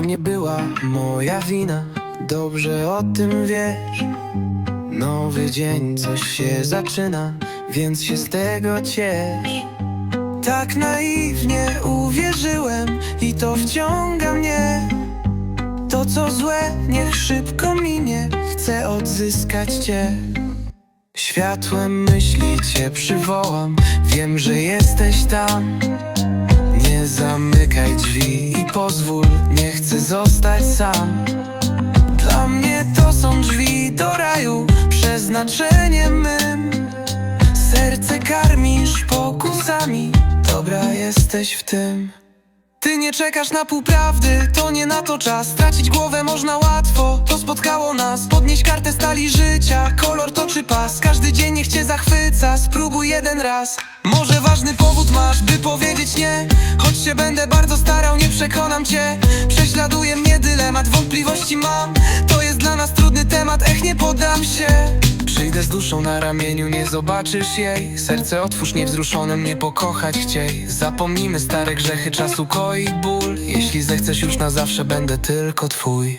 nie była moja wina. Dobrze o tym wiesz. Nowy dzień, coś się zaczyna Więc się z tego ciesz. Tak naiwnie uwierzyłem I to wciąga mnie. To co złe, niech szybko minie. Chcę odzyskać cię. Światłem myśli cię przywołam. Wiem, że jesteś tam pozwól Nie chcę zostać sam. Dla mnie to są drzwi do raju Przeznaczeniem mym. Serce karmisz pokusami Dobra jesteś w tym. Ty nie czekasz na półprawdy, to nie na to czas. Stracić głowę można łatwo, to spotkało nas. Podnieść kartę stali życia, kolor to czy pas. Każdy dzień niech cię zachwyca, spróbuj jeden raz Może ważny powód masz, by powiedzieć nie? Choć się będę bardzo starał, nie przekonam cię. Prześladuje mnie dylemat, wątpliwości mam. To jest dla nas trudny temat, ech nie podam się. Przyjdę z duszą na ramieniu, nie zobaczysz jej. Serce otwórz niewzruszone, mnie pokochać chciej. Zapomnijmy stare grzechy, czasu koi ból. Jeśli zechcesz już na zawsze, będę tylko twój.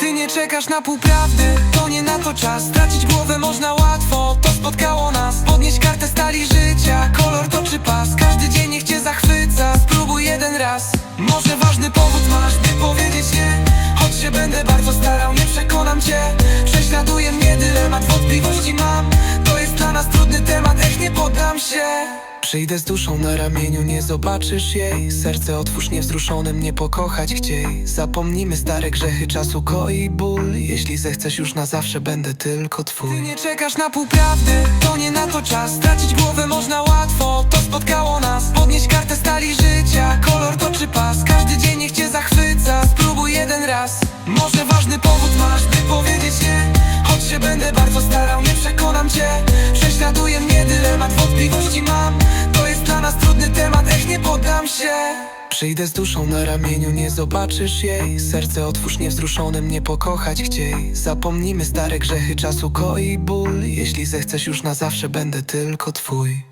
Ty nie czekasz na półprawdy, to czas. Stracić głowę można łatwo, to spotkało nas. Podnieść kartę stali życia, kolor to czy pas. Każdy dzień niech cię zachwyca, spróbuj jeden raz. Może ważny powód masz, by powiedzieć nie? Choć się będę bardzo starał, nie przekonam cię. Prześladuje mnie dylemat, wątpliwości mam. To jest dla nas trudny temat, ech nie poddam się Przyjdę z duszą na ramieniu, nie zobaczysz jej. Serce otwórz niewzruszone, mnie pokochać chciej. Zapomnijmy stare grzechy, czasu koi ból. Jeśli zechcesz już na zawsze, będę tylko twój. Ty nie czekasz na półprawdy, to nie na to czas. Stracić głowę można łatwo, to spotkało nas. Podnieść kartę stali życia, Przyjdę z duszą na ramieniu, nie zobaczysz jej. Serce otwórz niewzruszone, mnie pokochać chciej. Zapomnijmy stare grzechy, czasu koi ból. Jeśli zechcesz już na zawsze, będę tylko twój